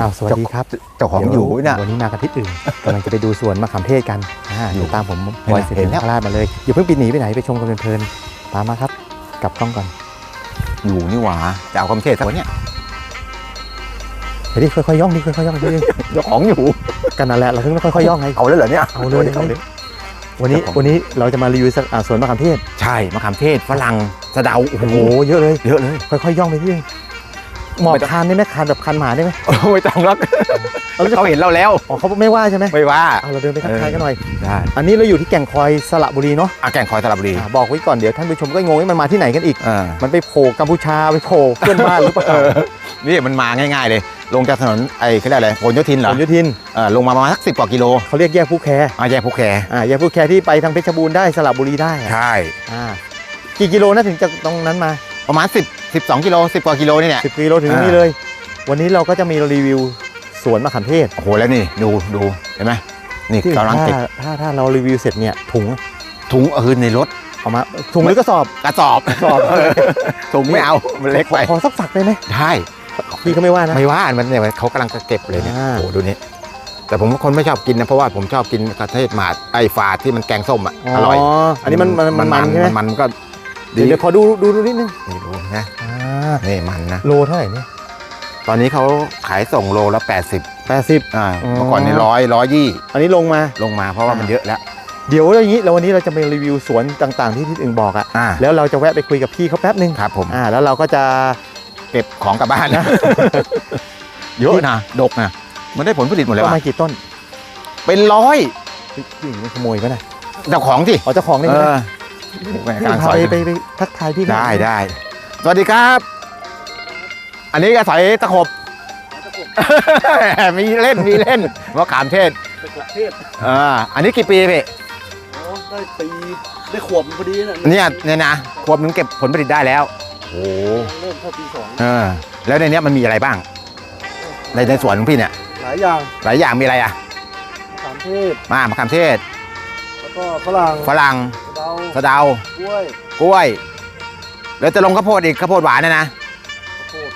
อ้าวสวัสดีครับเจ้าของอยู่น่ะวันนี้มากันที่อื่นกำลังจะไปดูสวนมะขามเทศกันอ่าอยู่เดี๋ยวตามผมบอยเสเห็ถียนรแล้วคราชมาเลยอย่าเพิ่งปิดหนีไปไหนไปชมกันเพลินๆตามมาครับกลับกล้องก่อนอยู่นี่หว่าจะเอาคำเทศสักวันเนี้ยเดี๋ยวดิค่อยๆย่องดิค่อยๆย่องดิเจ้าของอยู่กันนั่นแหละเราถึงต้องค่อยๆย่องไงเอาแล้วเหรอเนี่ยเอาเลยเอาเลยวันนี้ครับผมวันนี้เราจะมารีวิวสักอ่าสวนมะขามเทศ ใช่มะขามเทศฝรั่งสะเดาโอ้โอ้โหโหเยอะเลยเยอะเลยค่อยๆย่องไปที่นึง หมอบไม่ต้องคานได้ไหมคานแบบคานหมาได้ไหมไม่ต้องหรอกเอาแล้วจะเขาเห็นเราแล้วอ๋อเขาไม่ว่าใช่ไหมไม่ว่าเอาเราเดินไปทักทายกันหน่อยได้อันนี้เราอยู่ที่แก่งคอยสระบุรีเนาะอาแก่งคอยสระบุรีอ่าบอกไว้ก่อนเดี๋ยวท่านผู้ชมก็งงว่ามันมาที่ไหนกันอีกอ่ามันไปโผล่กัมพูชาไปโผล่เพื่อนบ้านหรือเปล่าเออนี่มันมาง่ายๆเลย ลงจากถนนไอ้เขาเรียกอะไรพหลโยธินเหรผอลยุทินเออลงมาประมาณสักสิบกว่ากิโลเขาเรียกแยกผู้แคอาแยกภูแคอ่าแยกผู้แคที่ไปทางเพชรบูรณ์ได้สระบุรีได้อะใช่อ่ากี่กิโลนะถึงจากตรงนั้นมาประมาณ10 12 กิโล 10 กว่ากิโลนี่แหละ10กิโลถึงอ่านี่เลย วันนี้เราก็จะมีรีวิวสวนมะขามเทศโอ้โหแล้วนี่ดูดูเห็นไหมนี่ที่กำลังถ้าเก็บถ้าถ้าเรารีวิวเสร็จเนี่ยถุงถุงเออในรถเอามาถุงหรือกระสอบ กระสอบกระสอบ ถุงไม่เอามันเล็กไปขอสักฝักได้ไหมใช่พี่ก็ไม่ว่านะ ไม่ว่ามันเนี่ยเขากำลังจะเก็บเลยเนี่ยอ่า โอ้โหดูนี่แต่ผมเป็นคนไม่ชอบกินนะเพราะว่าผมชอบกินกระเทศหมาดไอ้ฝาดที่มันแกงส้มอะอร่อยอันนี้มันมันมันมันใช่ไหมมันก็ดี เดี๋ยวเดี๋ยวขอดูดูดูนิดนึงนี่ดูนะอ่านี่มันนะ โลเท่าไหร่เนี่ย ตอนนี้เขาขายส่งโลละ 80แปดสิบอ่าอ๋อเมื่อก่อนนี่ร้อยร้อยยี่อันนี้ลงมาลงมาเพราะว่ามันเยอะแล้ว เดี๋ยวอย่างนี้เราวันนี้เราจะไปรีวิวสวนต่างๆ ที่ที่อื่นบอกอะอ่าแล้วเราจะแวะไปคุยกับพี่เขาแป๊บนึงครับผมอ่าแล้วเราก็จะเก็บของกลับบ้านนะเยอะนะดกนะมันได้ผลผลิตหมดปแล้วระมาอะณกี่ต้น เป็นร้อยพี่พี่มันขโมยปะนะเจ้าของสิอ๋อเจ้าของนี่เอนะอโอ้โห แม่พี่กำลังพาสอไปยไปไปทักทายพี่เขาได้ได้สวัสดีครับ อันนี้ก็สอยตะขบมีเล่นมีเล่นมะขามเทศเป็นประเทศอ่าอันนี้กี่ปีพี่โอ้ได้ปีได้ขวบพอดีนะเนี่ยเนี่ยนะขวบหนึงเก็บผลผลิตได้แล้วโอ้เริ่มเข้าปีสองเออแล้วในเนี้ยมันมีอะไรบ้าง ในในสวนของพี่เนี่ยหลายอย่างหลายอย่างมีอะไรอะมะขามเทศมามะขามเทศแล้วก็ฝรั่งฝรั่งเดาสะเดากล้วยกล้วย แล้วจะลงข้าวโพดอีกข้าวโพดหวานเนะนะข้าวโพด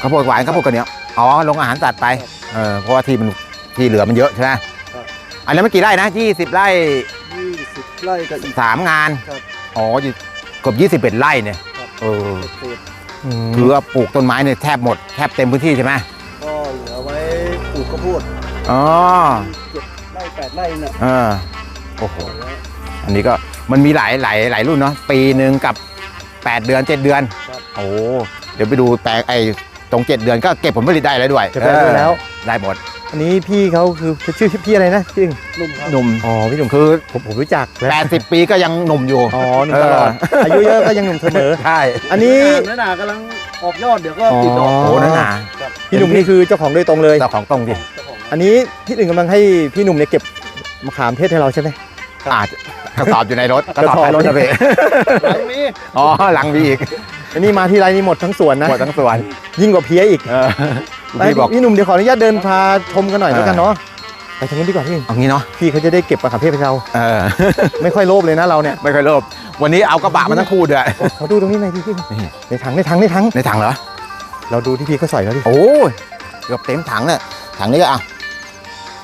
ข้าวโพดหวานข้าวโพดกระเหนียวอ๋อลงอาหารสัตว์ไปครับเออเพราะว่าที่มันที่เหลือมันเยอะใช่ไหมครับอันนี้นมันกี่ไร่นะ20ไร่ยี่สิบไร่กับอีกสามงานครับอ๋ออยู่เกือบยี่สิบเอ็ดไร่เนี่ยครับเออเศษอืมคือว่าปลูกต้นไม้เนี่ยแทบหมดแทบเต็มพื้นที่ใช่ไหมๆก็เหลือไว้ปลูกข้าวโพดอ๋อเจ็ดไร่แปดไร่น่ะเออโอ้โหปล่อยไว้อันนี้ก็ มันมีหลายหลายหลายรุ่นเนาะปีหนึ่งกับ 8 เดือน 7 เดือนครับโอ้เดี๋ยวไปดูแปลงไอ้ตรง 7 เดือนก็เก็บผลผลิตได้แล้วด้วยเก็บได้ด้วยแล้วเออได้หมดอันนี้พี่เขาคือชื่อพี่อะไรนะพี่อึ่งนุ่มครับหนุ่มอ๋อพี่หนุ่มคือผมผมรู้จักแล้ว80ปีก็ยังหนุ่มอยู่อ๋อหนุ่มตลอดอายุเยอะก็ยังหนุ่มเสมอใช่อันนี้น้อยหนากำลังออกยอดเดี๋ยวก็ติดดอกอ๋อโอ้นั่นหนาพี่หนุ่มนี่คือเจ้าของโดยตรงเลยเจ้าของตรงดิเจ้าของอันนี้พี่อึ่งกำลังให้พี่หนุ่มเนี่ยเก็บมะขามเทศให้เราใช่ไหมอาจ กระสอบอยู่ในรถกระสอบท้ายรถนะพี่หลังนี้อ๋อหลังมีอีกอันนี้มาที่ไรนี่หมดทั้งสวนนะหมดทั้งส่วนยิ่งกว่าเพี้ยอีกเออไปพี่บอกพี่หนุ่มเดี๋ยวขออนุญาตเดินพาชมกันหน่อยเออแล้วกันเนาะไปทางนู้นดีกว่าพี่เอางี้เนาะพี่เขาจะได้เก็บมะขามเทศให้เราเออไม่ค่อยโลภเลยนะเราเนี่ยไม่ค่อยโลภวันนี้เอากระบะมาทั้งคู่ด้วยขอดูตรงนี้หน่อยพี่พี่นี่ในถังในถังในถังในถังเหรอเราดูที่พี่เขาใส่แล้วดิโอ้ยเกือบเต็มถังเนี่ยถังนี้ก็อะ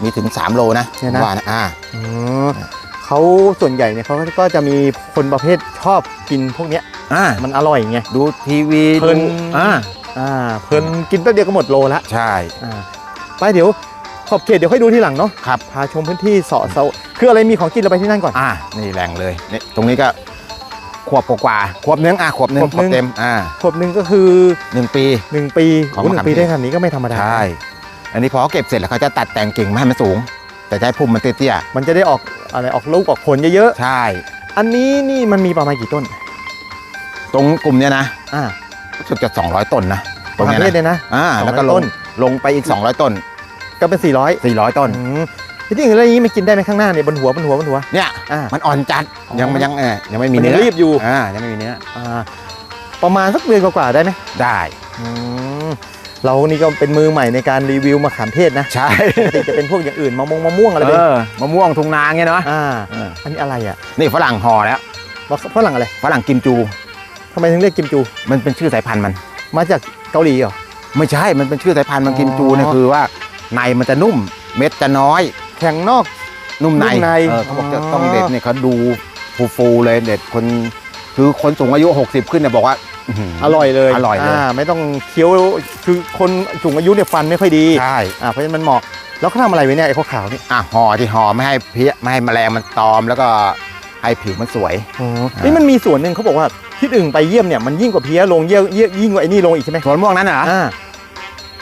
มีถึง 3 โลนะผมว่านะอ่าอ๋อ เขาส่วนใหญ่เนี่ยเขาก็จะมีคนประเภทชอบกินพวกเนี้ยอ่ามันอร่อยไง ดูทีวีเพลิน ดูอ่าอ่าเพลินกินแป๊บเดียวก็หมดโลละใช่ อ่าไปเดี๋ยวขอบเขตเดี๋ยวค่อยดูทีหลังเนาะครับ พาชมพื้นที่เสาะเสาคืออะไรมีของกินเราไปที่นั่นก่อน อ่านี่แรงเลยนี่ตรงนี้ก็ขวบกว่าๆขวบนึงอะขวบนึงขวบขวนึบง เต็มอ่าขวบหนึ่งก็คือ หนึ่งปีหนึ่งปีของโอ้หนึ่มะขามงปีเทศ ได้ขนาดนี้ก็ไม่ธรรมดา ใช่อันนี้พอเก็บเสร็จแล้วเขาจะตัดแต่งกิ่งไม่ให้มันสูง แต่จะให้พุ่มมันเตี้ยมันจะได้ออก อะไรออกลูกออกผลเยอะๆใช่ ๆ อันนี้นี่มันมีประมาณกี่ต้น ตรงกลุ่มเนี้ยนะอ่ารู้สึกจะ200 ต้นนะตรงประเนี้ยเทศนะเลยนะ อ่า200แล้วก็ลต้งน ลงไปอีก 200 ต้น ก็เป็น 400 400 ต้น อืมที่จริงแล้วอย่างนี้มันกินได้ไหมข้างหน้าเนี่ยบนหัวบนหัวบนหัว เนี่ย อ่า มันอ่อนจัดอ๋อ ยังยังเออยังไม่มีมันยัเนื้งอรีบอยู่อ่ายังไม่มีเนื้ออ่าประมาณสักเดือนกว่าๆได้ไหมได้ อืม เรานี่ก็เป็นมือใหม่ในการรีวิวมะขามเทศนะใช่ปกติจะเป็นพวกอย่างอื่นมะม่วงมะม่วงอะไรเอเป็นอมะม่วงทุ่งนาเงี้ยเนาะอ่าเอออันนี้อะไรอะนี่ฝรั่งห่อแล้วว่าฝรั่งอะไรฝรั่งกิมจู ทำไมถึงเรียกกิมจู มันเป็นชื่อสายพันธุ์มัน มาจากเกาหลีเหรอ ไม่ใช่ มันเป็นชื่อสายพันธุ์มันกิมจูเนี่ยอ๋อคือว่าในมันจะนุ่มเม็ดจะน้อย แข็งนอก นุ่มในนุ่มในเออเขาบอกจะอ๋อต้องเด็ดเนี่ยเขาดูฟูๆเลยเด็ดคน คือคนสูงอายุ 60 ขึ้นเนี่ยบอกว่า อื้อหือร่อยเลยอร่อยเลยไม่ต้องเคี้ยวคือคนสูงอายุเนี่ยฟันไม่ค่อยดีใช่อ่าเพราะฉะนั้นมันเหมาะแล้วเขาทำอะไรไว้เนี่ยไอ้ขาวๆนี่อะห่อที่ห่อไม่ให้เพี้ยไม่ให้แมลงมันตอมแล้วก็ให้ผิวมันสวยอ๋อนี่มันมีส่วนหนึ่งเขาบอกว่าที่อึ่งไปเยี่ยมเนี่ยมันยิ่งกว่าเพี้ยลงเยี่ยเยี่ยยิ่งกว่าไอ้นี่ลงอีกใช่ไหมสวนม่วงนั้นเหรออ่า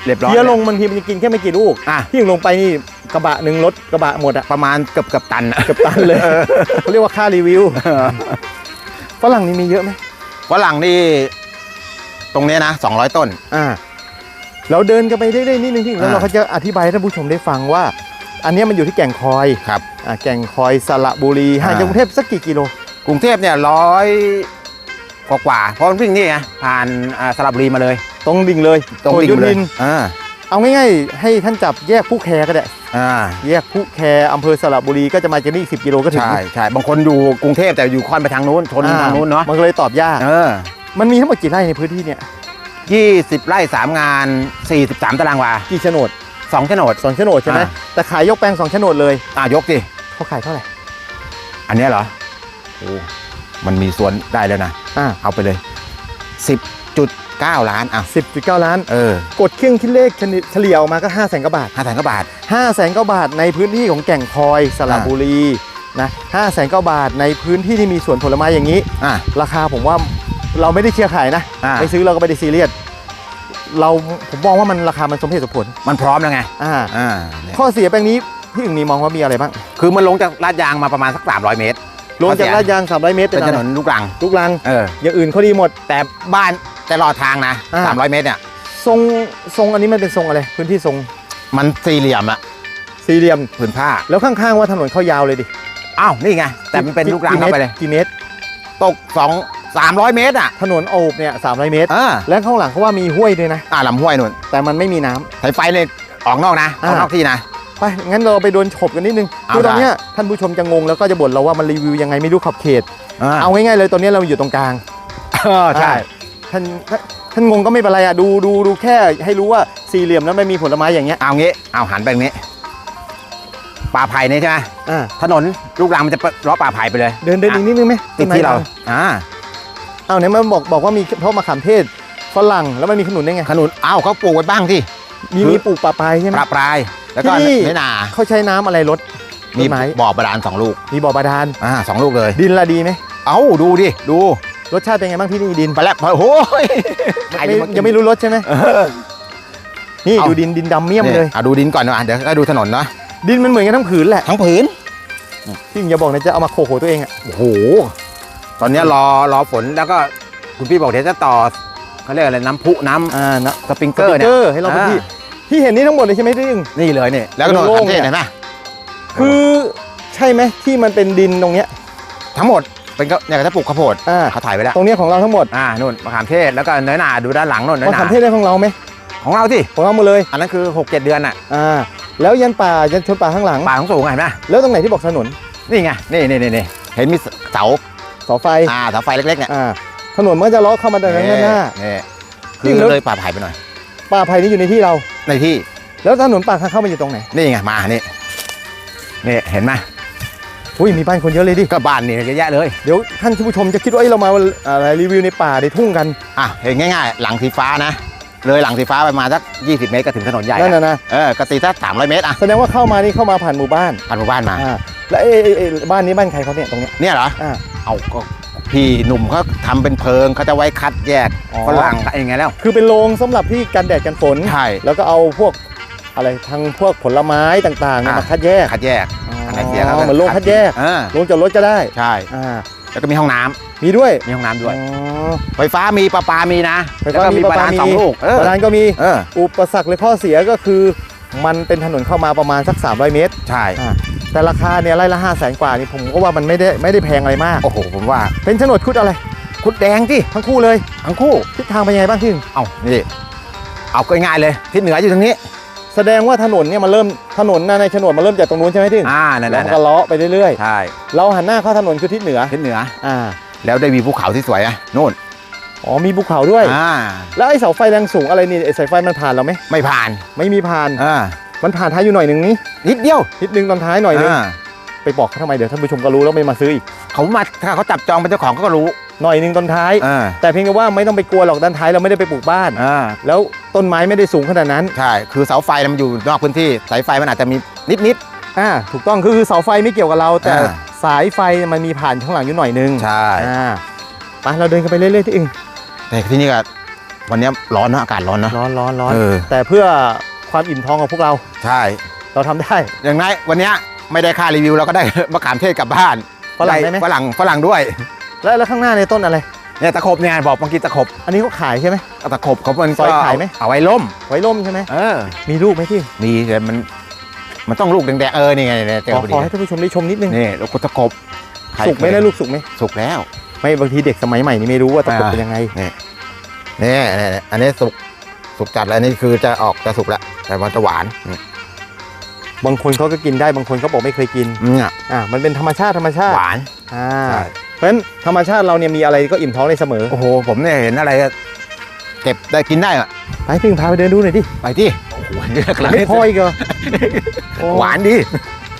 เรียบร้อยเพี้ยลงบางทีมันจะกินแค่ไม่กี่ลูกอะที่อึ่งลงไปนี่กระบะหนึ่งรถกระบะหมดอะประมาณเกือบเกือบตันอะเกือบตันเลยเขาเรียกว่าค่ารีวิวฝรั่งนี่มีเยอะไหม ฝรั่งนี่ตรงเนี้ยนะ200ต้น อ่าเราเดินกันไปเรื่อยๆนิดนึงที่แล้วอ่า เราก็จะอธิบายให้ท่านผู้ชมได้ฟังว่า อันเนี้ยมันอยู่ที่แก่งคอยครับ อ่าแก่งคอยสระบุรีห่างจากอ่า กรุงเทพสักกี่กิโลกรุงเทพเนี่ยร้อยกว่าๆเพราะมันวิ่งนี่ไงผ่านอ่าสระบุรีมาเลยตรงดิ่งเลยตรงโผดิ่ยุงมาเลยนอ่า เอาง่ายๆ ให้ท่านจับแยกผู้แคก็ได้อ่าแยกผู้แคอำเภอสระบุรีก็จะมาจากนี่อีกสิกิโลก็ถึงใช่ใช่บางคนอยู่กรุงเทพแต่อยู่ค่อนไปทางนู้นชนอ่ทางนู้นเนาะมันก็เลยตอบยากเออมันมีทั้งหมดกี่ไร่ในพื้นที่เนี่ยยี่สิบไร่สามงาน43ตารางวากี่โฉนดสองโฉนดสองโฉนดใช่ไหมอ่าแต่ขายยกแปลงสองโฉนดเลยอะยกดิเขาขายเท่าไหร่อันเนี้ยเหรอโอ้มันมีส่วนได้แล้วนะอ่าเอาไปเลย 10.9ล้านอะสิบจุดเก้าล้าน เออ กดเครื่องคิดเลขเฉลี่ยออกมาก็ห้าแสนกว่าบาทห้าแสนกว่าบาทห้าแสนกว่าบาทในพื้นที่ของแก่งคอยสระอ่าบุรีนะห้าแสนกว่าบาทในพื้นที่ที่มีสวนผลไม้อย่างนี้อะราคาผมว่าเราไม่ได้เชียร์ขายนะอ่าไม่ซื้อเราก็ไม่ได้ซีเรียสเราผมมองว่ามันราคามันสมเหตุสมผล มันพร้อมแล้วไงอ่าอ่าเนี่ยข้อเสียแปลงนี้พี่อึ่งมีมองว่ามีอะไรบ้างคือคือมันลงจากลาดยางมาประมาณสัก300 เมตร ลงจากข้อเสียลาดยาง300 เมตรเป็เป็นนถอะไรนนลูกรังลูกลังเอออย่างอื่นเขาดีหมด แต่บ้านแต่รอดทางนะอ่า300 เมตรเนี่ยทรงทรงอันนี้มันเป็นทรงอะไรพื้นที่ทรงมันสี่เหลี่ยมอะสี่เหลี่ยมผืนผ้า แล้วข้างๆว่าถนนเข้ายาวเลยดิอ้าวนี่ไงแต่มันเป็นลูกรังเข้าไปเลยกี่เมตร ตกสองสามร้อยเมตรอะถนนโอบเนี่ย300เมตรเออและข้างหลังเขาว่ามีห้วยด้วยนะอ่าลำห้วยนู่นแต่มันไม่มีน้ำสายไฟเลยออกนอกนะออกนอกที่นะ ไปงั้นเราไปโดนฉบกันนิดนึงเอาคือตอนได้เนี้ยท่านผู้ชมจะงงแล้วก็จะบ่นเราว่ามันรีวิวยังไงไม่รู้ขอบเขต เออเอาง่ายๆเลยตอนนี้เราอยู่ตรงกลางเออใช่ท่านท่านท่านงงก็ไม่เป็นไรอะดูดูดูแค่ให้รู้ว่าสี่เหลี่ยมนั้นไม่มีผลไม้อย่างเงี้ยเอางี้เอาหันไปตรงนี้ป่าไผ่นี่ใช่ไหมอ่าถนนลูกรังมันจะเลาะป่าไผ่ไปเลย เดินเดินอีกนิดนึงไหมติดที่เราอ่าเอาเนี่ยมันบอกบอกว่ามีเพราะมะขามเทศฝรั่งแล้วมันมีขนุนได้ไงขนุนเอ้าเขาปลูกไว้บ้างที่ มีคือมีปลูกป่าปลายใช่ไหมปลาปลาย แล้วก็ที่นี่ไม่นาเขาใช้น้ำอะไรลดมีต้นไม้บ่อบาดาลสองลูก มีบ่อบาดาลอ่าสองลูกเลย ดินละดีไหมเอ้าดูดิดูรสชาติเป็นไงบ้างที่นี่ดินไปแล้วโอ้โหใครไม่จะากินยังไม่รู้รสใช่ไหมเออนี่เอาดูดินดินดำเมี่ยมเลยอะดูดินก่อนนะเดี๋ยวก็ดูถนนนะดินมันเหมือนกันทั้งผืนแหละทั้งผืนพี่อย่าบอกนะจะเอามาโขกหัวตัวเองอะโอ้โห ตอนเนี้ยรอรอฝนแล้วก็คุณพี่บอกเดี๋ยวจะต่อ เขาเรียกอะไรน้ำพุน้อ่านะำสปริงสเกอติ๊ร์กเนี่เกยอร์ให้เราพื้นที่อ่ ที่เห็นนี่ทั้งหมดเลยใช่ไหมที่อึ่งนี่เลยนี่แล้วก็โดนโล่งคันเทศเนี่ยเห็นไหมคือใช่ไหมที่มันเป็นดินตรงเนี้ยทั้งหมดเป็นก็เนี่ยก็จะปลูกข้าวโพดอ่าเขาถ่ายไว้แล้วตรงเนี้ยของเราทั้งหมดอ่านู่นมะขามเทศแล้วก็เนื้อหนาดูด้านหลังนู่นเนื้อมะหนาขามเทศได้ของเราไหมของเราสิของเราหมดเลยอันนั้นคือ 6 7 เดือนน่ะอ่าแล้วยันป่ายันชนป่าข้างหลัง ป่าของสูงอะเห็นไหมแล้วตรงไหนที่บอกถนนนี่ไงนี่นี่นี่นี่เห็นมีเสาเสาไฟอ่าเสาไฟเล็กๆเนี่ยอ่าถ นนมันก็จะล้อเข้ามาแต่ด้านหน้านี่จริคืงอแล้ว เลยป่าไผ่ไปหน่อย ป่าไผ่นี่อยู่ในที่เรา ในที่แล้วถนนป่าข้างเข้ามาอยู่ตรงไหนนี่ไงมานี่นี่เห็นไหมอุ้ยมีบ้านคนเยอะเลยดิก็บ้านนี่เยอะแยะเลยเดี๋ยวท่านผู้ชมจะคิดว่าเอ้ยเรามาอะไรรีวิวในป่าในทุ่งกันอะเห็นง่ายๆ หลังสีฟ้านะ เลยหลังสีฟ้าไปมาสัก 20 เมตรก็ถึงถนนใหญ่นั่นแล้วนะนะเออกตีสัก300 เมตรอะแสดงว่าเข้ามานี่เข้ามาผ่านหมู่บ้านผ่านหมู่บ้านมา อ่าแล้วเอ้ยเอ้ยเอ้ยบ้านนี้บ้านใครเขาเนี่ยตรงเนี้ยเนี่ยเหรออ่า เอาก็ พี่หนุ่มเขาทำเป็นเพิงเขาจะไว้คัดแยกอ๋อ ฝรั่งอะไรอย่างเงี้ยแล้ว คือเป็นโรงสำหรับที่กันแดดกันฝน ใช่ แล้วก็เอาพวกอะไรทางพวกผลไม้ต่างๆเนี่ยอะ มาคัดแยกคัดแยกอ๋ออันไหนเสียก็เหมือนโรงคัดแยกเออโรงจอดรถก็ได้ใช่ อ่าแล้วก็มีห้องน้ำมีด้วยมีห้องน้ำด้วย อ๋อ ไฟฟ้ามีประปามีนะไฟฟ้าแล้วก็มีมีประประปาดานมี สองลูกเออประธานก็มีเออ อุปสรรคหรือข้อเสียก็คือ มันเป็นถนนเข้ามาประมาณสัก 300 เมตร ใช่ อ่า แต่ราคาเนี่ยไร่ละ5 0 0แสนกว่านี่ผมก็ว่ามันไม่ได้ไม่ได้แพงอะไรมาก โอ้โห ผมว่า เป็นโฉนดคุดอะไร คุดแดงที่ทั้งคู่เลย ทั้งคู่ทิศทางเป็นยังไงบ้างที่เอานี่เอาก็ง่ายๆเลยทิศเหนืออยู่ทางนี้ แสดงว่าถนนเนี่ยมันเริ่มถนนน่ะในโฉนดมันเริ่มจากตรงนู้นใช่ไหมที่อ่านั่นแหแล้ละวมันก็เลาะไปเรื่อยใช่ๆเราหันหน้าเข้าถนนคือทิศเหนือทิศเหนืออ่าแล้วได้มีภูเขาที่สวยอะนู่นอ๋อมีภูเขาด้วยอ่าแล้วไอ้เสาไฟแรงสูงอะไรนี่ไอ้สายไฟมันผ่านเราไหมไม่ผ่านไม่มีผ่านอ่า มันผ่านท้ายอยู่หน่อยหนึ่งนี้นิดเดียวนิดนึงตอนท้ายหน่อยนึงาไปบอกเขาทำไมเดี๋ยวท่านผู้ชมก็รู้แล้วไม่มาซื้ออีกเขามาถ้าเขาจับจองเป็นเจ้าของเขาก็รู้หน่อยนึงตอนท้าย อ่าแต่เพียงแต่ว่าไม่ต้องไปกลัวหรอกด้านท้ายเราไม่ได้ไปปลูกบ้าน อ่าแล้วต้นไม้ไม่ได้สูงขนาดนั้นใช่คือเสาไฟมันอยู่นอกพื้นที่สายไฟมันอาจจะมีนิดนิด อ่าถูกต้องคือคือเสาไฟไม่เกี่ยวกับเรา แต่อ่า สายไฟมันมีผ่านข้างหลังอยู่หน่อยนึงๆใช่อ่าไปเราเดินกันไปเรื่อยๆที่อื่นแต่ที่นี่ก็วันนี้ร้อนนะอากาศร้อนนะร้อนร้อนร้อน เออแต่เพื่อ ความอิ่มท้องของพวกเรา ใช่ เราทำได้ อย่างไรวันนี้ไม่ได้ค่ารีวิวเราก็ได้ มะขามเทศกลับบ้านฝรั่งได้ไหม ฝรั่งฝรั่งด้วยแล้วแล้วข้างหน้าในยต้นอะไร เนี่ยตะขบเนี่ยบอกเมื่อกี้ตะขบอันนี้เขาขายใช่ไหม ตะขบเขามันซอยขายไหม เอาไว้ล่ม ไว้ร่มใช่ไหม เออมีลูกไหมพี่มีแต่มันมันต้องลูกแดงๆเออนี่ไงเนี่ยเจอขอพอขอดีให้ท่านผู้ชมได้ชมนิดนึง นี่ลูกตะขบใครสุกไหมนะลูกสุกไหมสุกแล้ว ไม่บางทีเด็กสมัยใหม่นี่ไม่รู้ว่าตะกบอ่า เป็นยังไง นี่นี่อันนี้สุกสุกจัดแล้วอันนี่คือจะออกจะสุกแล้ว แต่มันจะหวานอืมบางคนเขาก็กินได้บางคนเขาบอกไม่เคยกินเนี่ยอ่ามันเป็นธรรมชาติธรรมชาติหวานอ่าใช่เพราะฉะนั้นธรรมชาติเราเนี่ยมีอะไรก็อิ่มท้องได้เสมอโอ้โหผมเนี่ยเห็นอะไรก็เก็บได้กินได้อะไปพี่พาไปเดินดูหน่อยดิไปที่โอ้โหเลือกแล้วไม่พออีกเหรอโอ้หวานดี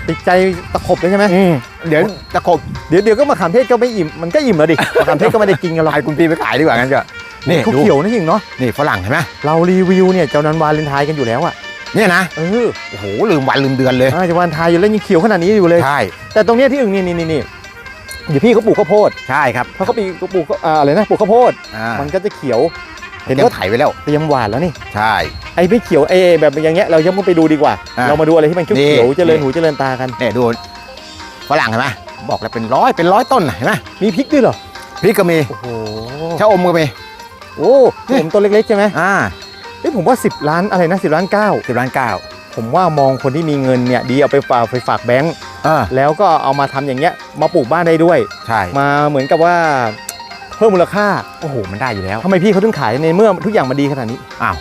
ติดใจตะขบเลยใช่ไหมอืมเดี๋ยวตะขบเดี๋ยวเดี๋ยวก็มะขามเทศก็ไม่อิ่มมันก็อิ่มแล้วดิมะขามเทศก็ไม่ได้กินกันหรอกให้คุณพี่ไปขายดีกว่างั้นก็ นี่เขาดูเขียวนะจริงเนาะนี่ฝรั่งเห็นไหมเรารีวิวเนี่ยเจ้านันวาเลนไทน์กันอยู่แล้วอะเนี่ยนะเออโอ้โหลืมวันลืมเดือนเลยอ่าเจ้าวันไทน์อยู่แล้วยังเขียวขนาดนี้อยู่เลยใช่แต่ตรงเนี้ยที่อื่นนี่นี่นี่นี่เดี๋ยวพี่เขาปลูกข้าวโพดใช่ครับเพราะเขาปลูกเขาปลูกอ่าอะไรนะปลูกข้าวโพดอ่ามันก็จะเขียวเห็นเดี๋ยวว่าไถไว้แล้วเตรียมหวานแล้วนี่ใช่ไอ้ไม่เขียวไอ้แบบอย่างเงี้ยเรายังไม่ไปดูดีกว่าอ่า เรามาดูอะไรที่มันเขียวนี่เขียวเจริญหูเจริญตากันเนี่ยดูฝรั่งเห็นไหมบอกแล้วเป็นร้อยเป็นร้อยต้นน่ะเห็นไหมมีพริกด้วยเหรอพริกก็มีโอ้โหชะอมก็มี โอ้ผมต้นเล็กๆใช่ไหมอ่าเอ้ยผมว่า 10 ล้านอะไรนะ 10 ล้านเก้าสิบล้านเก้าผมว่ามองคนที่มีเงินเนี่ยดีเอาไปฝากไปฝากแบงก์อ่าแล้วก็เอามาทำอย่างเงี้ยมาปลูกบ้านได้ด้วย ใช่มาเหมือนกับว่าเพิ่มมูลค่าโอ้โหมันได้อยู่แล้วทำไมพี่เขาถึงขายในเมื่อทุกอย่างมันดีขนาดนี้ อ้าว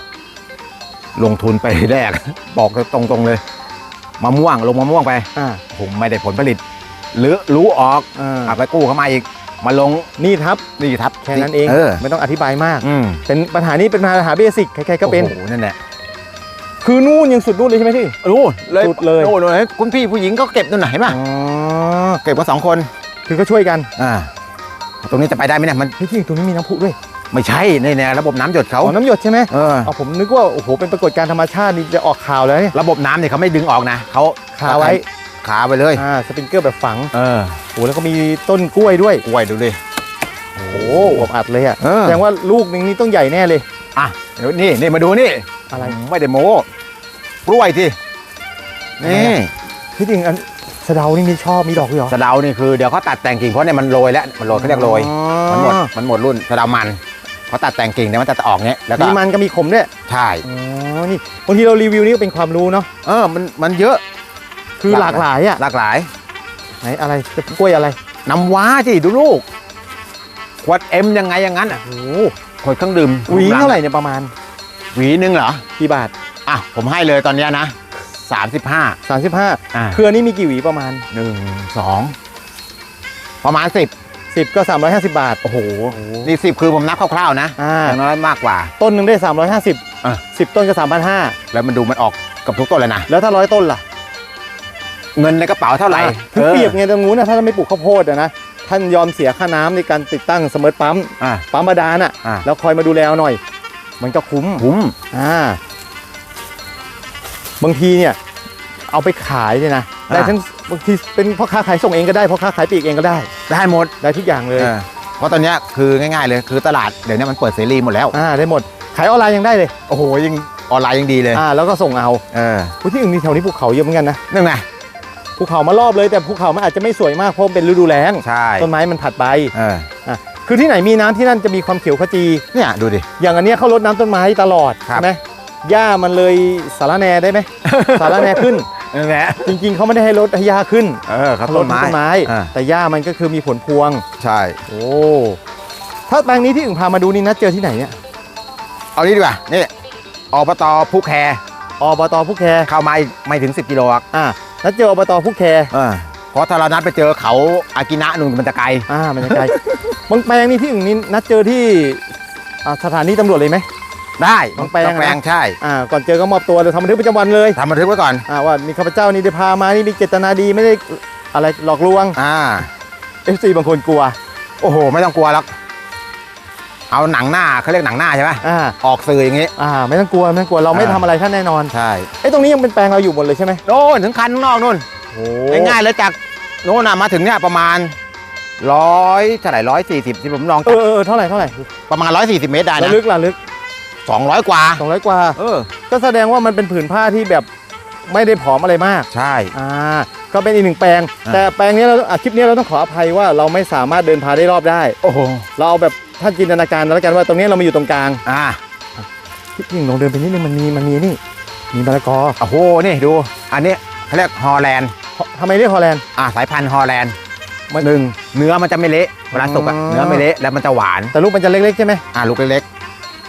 ลงทุนไปแรก บอกตรงๆเลยมะม่วงลงมะม่วงไป อ่าผมไม่ได้ผลผลิต หรือรู้ออกอ่าอะไปกู้เข้ามาอีก มาลง นี่ครับนี่ทับแค่นั้นเอง เออ ไม่ต้องอธิบายมาก อืมเป็นปัญหานี้เป็นปัญหาเบสิกใครๆก็เป็น โอ้โหนั่นแหละคือนู่นยังสุดนู่นเลยใช่ไหมพี่ รู้เลยสุดเลย โอ้โหเลยคุณพี่ผู้หญิงก็เก็บนู่นไหนมาอ๋อเก็บมาสองคนคือก็ช่วยกันอ่าตรงนี้จะไปได้ไหมเนี่ยมันเฮ้ยที่ตรงนี้มีน้ำพุด้วยไม่ใช่ในในระบบน้ำหยดเขาอ๋อน้ำหยดใช่ไหมเออ อ๋อผมนึกว่าโอ้โหเป็นปรากฏการณ์ธรรมชาตินี่จะออกข่าวแล้วเนี่ย ระบบน้ำเนี่ยเขาไม่ดึงออกนะเขาคาไว้ ขาไปเลย อ่าสปริงเกอร์แบบฝังเออโอ้แล้วก็มีต้นกล้วยด้วยกล้วยดูดิ โอ้โหอวบอัดเลยอะเออ แสดงว่าลูกนึงนี่ต้องใหญ่แน่เลย อะเดี๋ยวนี่นี่มาดูนี่อะไร ไม่ได้โม้กล้วยที่อะไรนี่อะที่จริงอันสะเดานี่มีชอบมีดอกด้วยเหรอสะเดานี่คือเดี๋ยวเขาตัดแต่งกิ่งเพราะเนี่ยมันโรยแล้วมันโรยเขาเรียกโรยอ๋มันหมดอมันหมดรุ่นสะเดามันเขาตัดแต่งกิ่งเนี่ยมันจะออกเนี้ยแล้วก็มีมันก็มีขมด้วยใช่อ๋อนี่บางทีเรารีวิวนี่ก็เป็นความรู้เนาะเออมันมันเยอะ คือหลากหลายอะหลากหลายไหนอะไรจะกล้วยอะไร น้ำว้าสิดูลูกขวดเอ็มยังไงอย่างนั้นอะโอ้ขวดเครื่องดื่มหวีเท่าไหร่เนี่ยประมาณหวีหนึงเหรอกี่บาทอะผมให้เลยตอนเนี้ยนะสามสิบห้า35อ่าเครือนี่มีกี่หวีประมาณหนึ่งสองประมาณสิบ10ก็350บาท โอ้โห นี่สิบคือผมนับคร่าวๆนะอ่าอย่างน้อยมากกว่า ต้นหนึ่งได้อะ350 10ต้นก็3,500แล้วมันดูมันออกกับทุกต้นเลยนะ แล้วถ้าร้อยต้นล่ะ เงินในกระเป๋าเท่าไหร่อะคือเปรียบไงตรงนู้นนะถ้าท่านไม่ปลูกข้าวโพดอะนะ ท่านยอมเสียค่าน้ำในการติดตั้งเสมอปั๊มอ่าปั๊มบาดาลอะอ่าแล้วคอยมาดูแลเอาหน่อย มันก็คุ้มคุ้มอ่าบางทีเนี่ยเอาไปขายเนี่ยนะได้ทั้งบางทีเป็นพ่อค้าขายส่งเองก็ได้พ่อค้าขายปลีกเองก็ได้ ได้หมดได้ทุกอย่างเลยเออเพราะตอนเนี้ยคือง่ายๆเลยคือตลาดเดี๋ยวนี้มันเปิดเสรีหมดแล้วอ่าได้หมดขายออนไลน์ยังได้เลยโอ้โหยังออนไลน์ยังดีเลยอ่าแล้วก็ส่งเอาเอออุ๊ยที่อื่นมีแถวนี้ภูเขาเยอะเหมือนกันนะนั่นไง ภูเขามารอบเลยแต่ภูเขามันอาจจะไม่สวยมากเพราะมันเป็นฤดูแล้งใช่ต้นไม้มันผัดใบเออคือที่ไหนมีน้ำที่นั่นจะมีความเขียวขจี เนี่ยดูดิ อย่างอันเนี้ยเขารดน้ำต้นไม้ตลอดครับ ใช่ไหมหญ้ามันเลยสารแหนได้ไหม สารแหนขึ้น นั่นแหละจริงๆเขาไม่ได้ให้รดให้หญ้าขึ้นเออครับเขารต้ดนไม้ต้นไม้ อ่าแต่หญ้ามันก็คือมีผลพวง ใช่ โอ้ถ้าแปลงนี้ที่อื่นพามาดูนี่นัดเจอที่ไหนเนี่ยเอานี้ดีกว่า นี่อบตผู้แคร์อบตผู้แคร์เข้ามาอีกไม่ถึง 10 กิโลอะอ่านัดเจออบตผู้แคร์เออเพราะถ้าเรานัดไปเจอเขาอากินะนู่นมันจะไกล อ่ามันจะไกล บางแปลงนี่ที่อื่นนี่นัดเจอที่อ่าสถานีตำรวจเลยไหม ได้น้องแปลงอะนะแปลงใช่อ่าก่อนเจอก็มอบตัวเลยทำบันทึกประจำวันเลยทำบันทึกไว้ก่อน อ่าว่านี่ข้าพเจ้านี่ได้พามานี่มีเจตนาดีไม่ได้อะไรหลอกลวงอ่า FC บางคนกลัว โอ้โห ไม่ต้องกลัวหรอก เอาหนังหน้าเขาเรียกหนังหน้าใช่ไหมอ่า ออกสื่ออย่างงี้ อ่า ไม่ต้องกลัวไม่ต้องกลัวเราไม่อ่า ทำอะไรท่านแน่นอนใช่ไอ้ยตรงนี้ยังเป็นแปลงเราอยู่หมดเลยใช่ไหมโน่นถึงคันข้างนอกนู่นโอ้ง่ายๆเลยจากโน่นน่ะมาถึงเนี่ยประมาณร้อยเท่าไหร่ร้อยสี่สิบที่ผมลองเออเออเออเท่าไหร่เท่าไหร่ประมาณร้อยสี่สิบเมตรได้ระนะลึกระลึกสองร้อยกว่าสองร้อยกว่า เออก็แสดงว่ามันเป็นผืนผ้าที่แบบไม่ได้ผอมอะไรมาก ใช่ อ่า ก็เป็นอีกหนึ่งแปลงอ่าแต่แปลงนี้เราอะคลิปนี้เราต้องขออภัยว่าเราไม่สามารถเดินพาได้รอบได้ โอ้โหเราเอาแบบท่านจินตนาการแล้วกันว่าตรงนี้เรามาอยู่ตรงกลางอ่าพี่พิงลองเดินไปนิดนึงมันมีมันมีนี่ มีมะละกอโอ้โหนี่ดู อันนี้เขาเรียกฮอลแลนด์ทำไมเรียกฮอลแลนด์อ่าสายพันธุ์ฮอลแลนด์หนึ่งเนื้อมันจะไม่เละเวลาสุกอะอ๋อเนื้อไม่เละแล้วมันจะหวานแต่ลูกมันจะเล็กๆใช่ไหมอ่าลูกเล็กๆ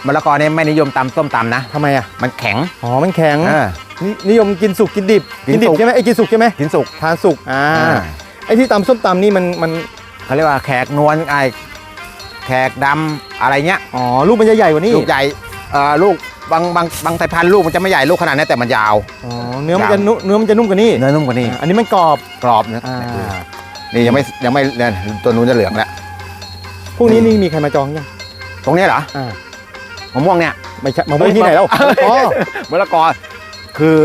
มะละกอเนี่ยไม่นิยมตำส้มตำนะ ทำไมอะ มันแข็งอ๋อมันแข็งเออนนิยมกินสุกกินดิบกินกินดิบสุก ใช่ไหมไอ้กินสุกใช่ไหมกินสุก ทานสุกอ่าอ่า ไอ้ที่ตำส้มตำนี่มันมันเขาเรียกว่าแขกนวลไอแขกดำอะไรเงี้ยอ๋อลูกมันจะใหญ่กว่านี้ลูกใหญ่เอ่อลูกบางบางบางสายพันธุ์ลูกมันจะไม่ใหญ่ลูกขนาดนี้แต่มันยาว อ๋อเนื้อมันจะนุ่มเนื้อมันจะนุ่มกว่านี้เนื้อนุ่มกว่านี้อ่าอันนี้มันกรอบกรอบเนื้ออ่านี่ยังไม่ยังไม่เนี่ยตัวนู้นจะเหลืองแล้ว พวกนี้นี่มีใครมาจองยังตรงนี้เหรอ อ่า มะม่วงเนี่ยไม่ใช่มาพูดที่ไหนแล้วอ๋อมะละกอคือ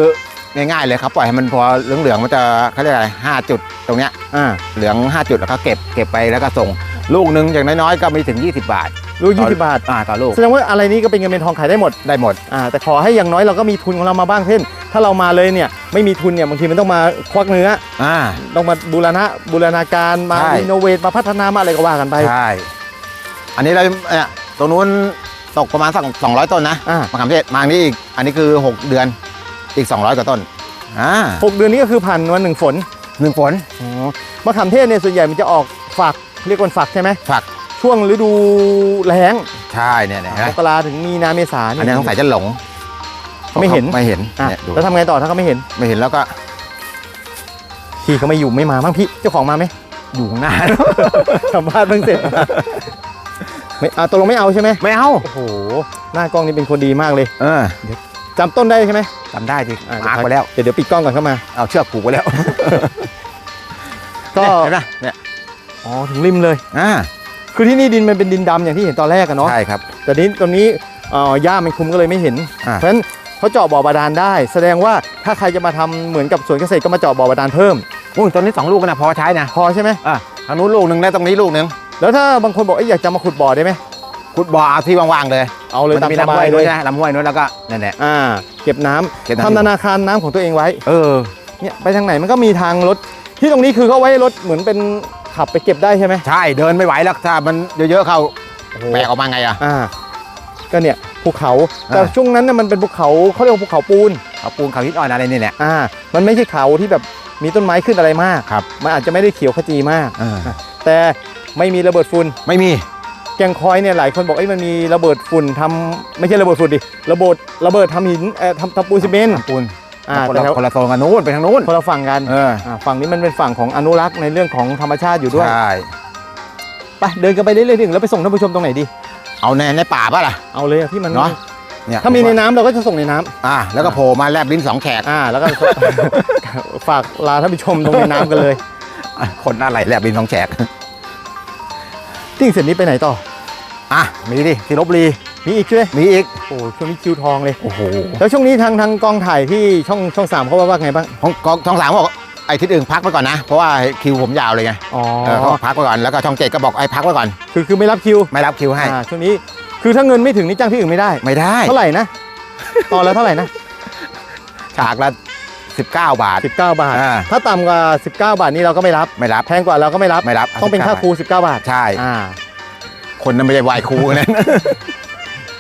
ง่ายๆเลยครับปล่อยให้มันพอเหลืองๆมันจะเขาเรียกอะไรห้าจุดตรงเนี้ยอ่าเหลืองห้าจุดแล้วก็เก็บเก็บไปแล้วก็ส่ง ลูกหนึ่งอย่างน้อยๆก็มีถึง 20 บาท ลูกยี่สิบบาทอ่าต่อลูกแสดงว่าอะไรนี้ก็เป็นเงินเป็นทองขายได้หมดได้หมดอ่าแต่ขอให้อย่างน้อยเราก็มีทุนของเรามาบ้างเช่น ถ้าเรามาเลยเนี่ยไม่มีทุนเนี่ยบางทีมันต้องมาควักเนื้ออ่าต้องมาบูรณะบูรณาการมาใช่รีโนเวทมาพัฒนามาอะไรก็ว่ากันไปใช่อันนี้เราเนี่ยตรงนู้น ตกประมาณสัก200ต้นนะอ่ามะขามเทศมาอันนี้อีกอันนี้คือ6เดือนอีก200กว่าต้นอ่าหกเดือนนี้ก็คือผ่านวันหนึ่งฝนหนึ่งฝนอ๋อมะขามเทศเนี่ยส่วนใหญ่มันจะออกฝักเรียกว่าฝักใช่ไหมฝักช่วงฤดูแล้งใช่เนี่ยเนี่ยเห็นไหมมกราถึงมีนาเมษาอันนี้สงสัยจะหลงไม่เห็นไม่เห็นอะเนี่ยดูแล้วทำไงต่อถ้าเขาไม่เห็นไม่เห็นแล้วก็ พี่เขาไม่อยู่ไม่มาบ้างพี่เจ้าของมาไหมอยู่ข้างหน้า สัมภาษณ์เพิ่งเสร็จมา ไม่อ่าตกลงไม่เอาใช่ไหมไม่เอาโอ้โหหน้ากล้องนี่เป็นคนดีมากเลยเออจำต้นได้ใช่ไหมจำได้สิอะมาร์กไปแล้ว เดี๋ยวเดี๋ยวปิดกล้องก่อนเข้ามา เอาเชือกผูกไว้แล้ว ก็เห็นไหมเนี่ยอ๋อถึงริมเลยอ่าคือที่นี่ดินมันเป็นดินดำอย่างที่เห็นตอนแรกอะเนาะใช่ครับ แต่นี้ตรงนี้เอ่อย่ามันคุมก็เลยไม่เห็น อ่า เพราะฉะนั้นเขาเจาะบ่อบาดาลได้ แสดงว่าถ้าใครจะมาทำเหมือนกับสวนเกษตรก็มาเจาะบ่อบาดาลเพิ่ม อุ้ยต้นนี้สองลูกนะพอใช้นะพอใช่ไหมอะทางนู้นลูกหนึ่งได้ตรงนี้ลูกหนึ่ง แล้วถ้าบางคนบอกเอ้ยอยากจะมาขุดบ่อได้ไหมขุดบ่อเอาที่ว่างๆเลยเอาเลยมันตามจะมีสลำบาห้วยยเลด้วยยนะลำห้วยนู้นแล้วก็นั่นแหละอ่า เก็บน้ำเก็บน้ำ ทำธนาคารน้ำของตัวเองไว้เออ เนี่ยไปทางไหนมันก็มีทางรถที่ตรงนี้คือเขาไว้รถเหมือนเป็นขับไปเก็บได้ใช่ไหมใช่เดินไม่ไหวแล้วถ้ามันเยอะๆเข้าโอ้โหแบกออกมาไงอะ อ่า ก็เนี่ยภูเขาอ่าแต่ช่วงนั้นเนี่ยมันเป็นภูเขาเขาเรียกว่าภูเขาปูน เอาปูนเขาหินอ่อนอะไรนี่แหละ อ่า มันไม่ใช่เขาที่แบบมีต้นไม้ขึ้นอะไรมากครับ มันอาจจะไม่ได้เขียวขจีมากเออแต่ ไม่มีระเบิดฝุ่นไม่มีแกงคอยเนี่ยหลายคนบอกเอ้ยมันมีระเบิดฝุ่นทำไม่ใช่ระเบิดฝุ่นดิระเบิดระเบิดทำหินเอ่อทำทำปูนซีเมนต์ ปูนอ่าคนแต่ละแถว คนละโซนกันนู้นไปทางนู้นคนละฝั่งกันเอออ่าฝั่งนี้มันเป็นฝั่งของอนุรักษ์ในเรื่องของธรรมชาติอยู่ด้วยใช่ไปเดินกันไปเรื่อยๆถึงแล้วไปส่งท่านผู้ชมตรงไหนดี เอาในในป่าป่ะล่ะ เอาเลยอะที่มันเนาะ เนี่ยถ้ามีในน้ำเราก็จะส่งในน้ำอ่าแล้วก็โผล่มาแลบลิ้นสองแขกอ่า แล้วก็ ฝากลาท่านผู้ชมตรงในน้ำกันเลยอะคนอะไรแลบลิ้นสองแขก ทิ้งเสร็จนี้ไปไหนต่อ อะ มีดิที่ลบบุรีมีอีกใช่ไหมมีอีก โอ้ช่วงนี้คิวทองเลย โอ้โห แล้วช่วงนี้ทางทางกองถ่ายที่ช่องช่องสามเขาว่าว่าไงบ้าง ของกองช่องสามบอกไอ้ทิศอื่นพักไว้ก่อนนะ เพราะว่าคิวผมยาวเลยไงอ๋อเออเขาบอกพักไว้ก่อนแล้วก็ช่องเจ็ดก็บอกไอ้พักไว้ก่อน คือคือไม่รับคิว ไม่รับคิวให้ อ่าช่วงนี้คือถ้าเงินไม่ถึงนี่จ้างที่อื่นไม่ได้ ไม่ได้ เท่าไหร่นะ ตอนละเท่าไหร่นะ ฉากละ 19 บาท 19 บาท อ่าถ้าต่ำกว่า 19 บาทนี่เราก็ไม่รับ ไม่รับ แพงกว่าเราก็ไม่รับ ไม่รับต้องเป็นค่าครู 19 บาทใช่ อ่าคนนั้นไม่ใช่วายครูนั้น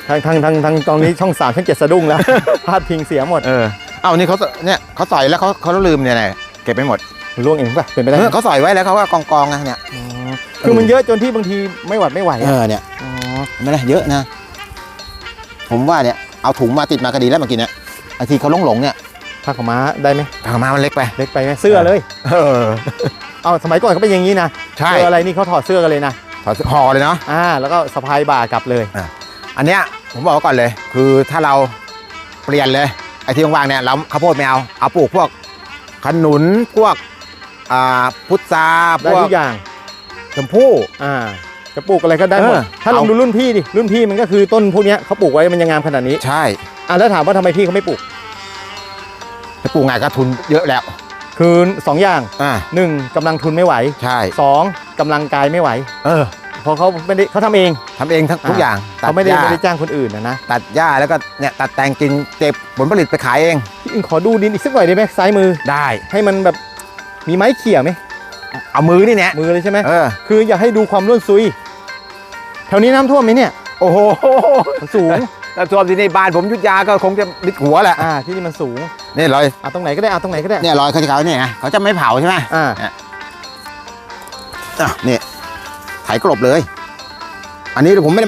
ทางทางทางทางตรงนี้ช่องสามช่องเจ็ดสะดุ้งแล้ว พลาดพิงเสียหมดเออ เอานี่เขาเนี่ยเขาใส่แล้วเขาเขาลืมเนี่ยนะเก็บไปหมดล่วงเองป่ะเป็นไปได้เอไหมอเขาใส่ไว้แล้วเขาก็กองกองๆนะเนี่ยอ๋อคือมันเยอะจนที่บางทีไม่หวัดไม่ไหวเออะอเนี่ยอ๋อไม่ได้เยอะนะ ผมว่าเนี่ยเอาถุงมาติดมาก็ดีแล้วเมื่อกี้เนี่ยไอ้ที่เขาหลงหลงๆเนี่ย ผ้าขาวม้าได้ไหมทางมามันเล็กไป เล็กไปไหมเสื้อเลย เออ เอาสมัยก่อนเขาเป็นอย่างนี้นะใช่ เจออะไรนี่เขาถอดเสื้อกันเลยนะถอดห่อเลยเนาะ อ่าแล้วก็สะพายบ่ากลับเลย อันเนี้ยผมบอกไว้ก่อนเลย คือถ้าเราเปลี่ยนเลย ไอ้ที่ว่างๆเนี่ยเราข้าวโพดไม่เอา เอาปลูกพวกขนุนพวกอ่าพุทราพได้วกทุกอย่าง ชมพู่ อ่า จะปลูกอะไรก็ได้หมด เออถ้าลองเอา ดูรุ่นพี่ดิ รุ่นพี่มันก็คือต้นพวกเนี้ยเขาปลูกไว้มันยังงามขนาดนี้ ใช่ อะแล้วถามว่าทำไมพี่เขาไม่ปลูก จะปลูกไงก็ทุนเยอะแล้ว คือสองอย่างอ่าหนึ่งกำลังทุนไม่ไหวใช่สองกำลังกายไม่ไหว เออเพราะเขาไม่ได้เขาทำเอง ทำเองทั้งทุกอย่างตัเขาไม่ได้หญ้ไม่ได้จ้างคนอื่นนะนะตัดหญ้าแล้วก็เนี่ยตัดแต่งกิ่งเก็บผลผลิตไปขายเองพี่อึ่งขอดูดินอีกสักหน่อยได้ไหมซ้ายมือ ได้ให้มันแบบมีไม้เขี่ยไหมเอามือนี่เนี่ยมือเลยใช่ไหมเออคืออยากให้ดูความร่วนซุย แถวนี้น้ำท่วมไหมเนี่ย โอ้โหมันสูง ถ้าท่วมที่นี่บ้านผมอยุทธยาก็คงจะมิดหัวแหละอ่าที่นี่มันสูงนี่รอยอะตรงไหนก็ได้อะตรงไหนก็ได้เนี่ยรอยเขาจะเขาเนี่ยไงเขาจะไม่เผาใช่ไหมอ่าอะนี่ไถกลบเลย อันนี้ผมไม่ได้